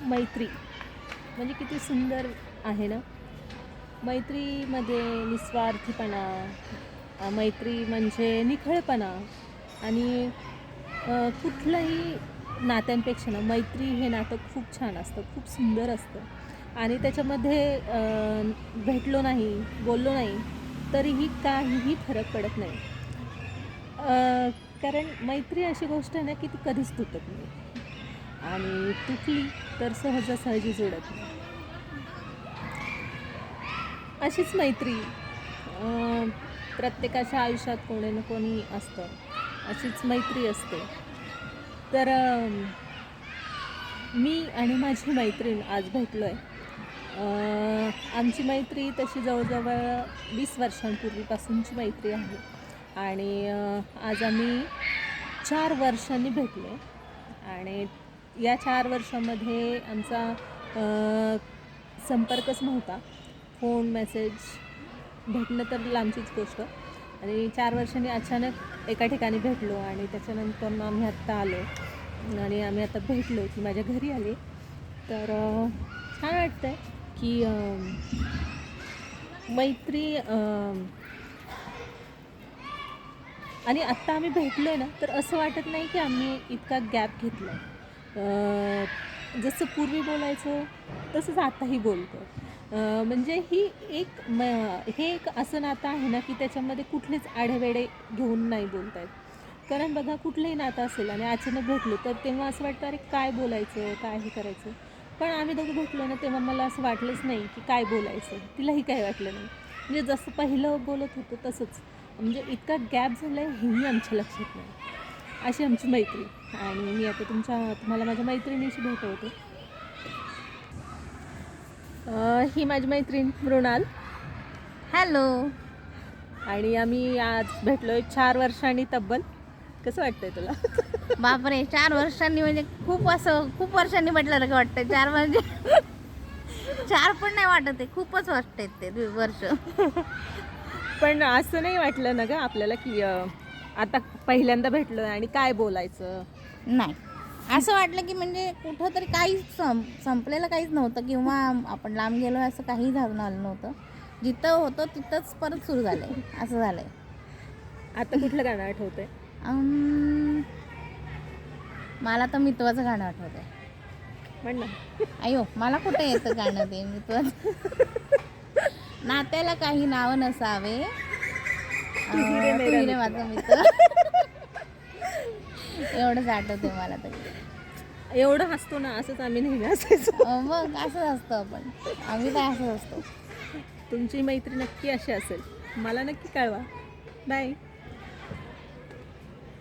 मैत्री. म्हणजे किती सुंदर आहे ना? मैत्रीमध्ये निस्वार्थीपणा मैत्री म्हणजे निखळपणा आणि कुठलंही नात्यांपेक्षा ना मैत्री हे नातं खूप छान असतं खूप सुंदर असतं. आणि त्याच्यामध्ये भेटलो नाही बोललो नाही तरीही काहीही फरक पडत नाही. कारण मैत्री अशी गोष्ट आहे ना की ती कधीच तुटत नाही. आणि तुटली तर सहजासहजी जोडत नाही. अशीच मैत्री प्रत्येकाच्या आयुष्यात कोणी ना कोणी असतं. अशीच मैत्री असते. तर मी आणि माझी मैत्रीण आज भेटलो आहे आमची मैत्री तशी जवळजवळ वीस वर्षांपूर्वीपासूनची मैत्री आहे. आणि आज आम्ही चार वर्षांनी भेटलो आणि या चार वर्षामध्ये आमचा संपर्कच नव्हता. फोन मेसेज भेटणं तर लांबचीच गोष्ट. आणि चार वर्षांनी अचानक एका ठिकाणी भेटलो आणि त्याच्यानंतर मग आम्ही आत्ता आलो. आणि आम्ही आता भेटलो की माझ्या घरी आले. तर छान वाटतं आहे की मैत्री आणि आत्ता आम्ही भेटलो आहे ना तर असं वाटत नाही की आम्ही इतका गॅप घेतला आहे जसं पूर्वी बोलायचं तसंच आताही बोलतो. म्हणजे ही एक म हे एक असं नातं आहे ना की त्याच्यामध्ये कुठलेच आढेवेडे घेऊन नाही बोलत आहेत कारण बघा कुठलंही नातं असेल आणि अचानक भेटलो तर तेव्हा असं वाटतं अरे काय बोलायचं? काय हे करायचं? पण आम्ही दोघं भेटलो ना तेव्हा मला असं वाटलंच नाही की काय बोलायचं? तिलाही काय वाटलं नाही. म्हणजे जसं पहिलं बोलत होतं तसंच. म्हणजे इतका गॅप झाला आहे हेही आमच्या लक्षात नाही. अशी आमची मैत्री. आणि मी आता तुमच्या तुम्हाला माझ्या मैत्रिणीशी भेटवते. ही माझी मैत्रीण मृणाल. हॅलो आणि आम्ही आज भेटलोय चार वर्षांनी तब्बल. कसं वाटतंय तुला? बापरे चार वर्षांनी म्हणजे खूप असं खूप वर्षांनी म्हटलं का वाटतंय. चार म्हणजे चार पण नाही वाटत आहे खूपच वाटते ते वर्ष. पण असं नाही वाटलं ना ग आपल्याला की आता पहिल्यांदा भेटलोय आणि काय बोलायचं? नाही. असं वाटलं की म्हणजे कुठं तरी काहीच सं संपलेलं काहीच नव्हतं किंवा आपण लांब गेलो असं काही झालं आलं नव्हतं. जिथं होतं तिथंच परत सुरू झालंय. असं झालंय. आता कुठलं गाणं आठवतंय? मला तर मितवाचं गाणं आठवतंय. म्हण ना. अयो मला कुठे येतं गाणं ते मितवाचं? नात्याला काही नाव नसावे. मित्र. माझा मित्र. एवढंच आठवते मला तरी. एवढं हसतो ना असंच आम्ही नेहमी असायचो मग असंच असतं आपण. आम्ही तर असंच असतो तुमची मैत्री नक्की अशी असेल. मला नक्की कळवा. बाय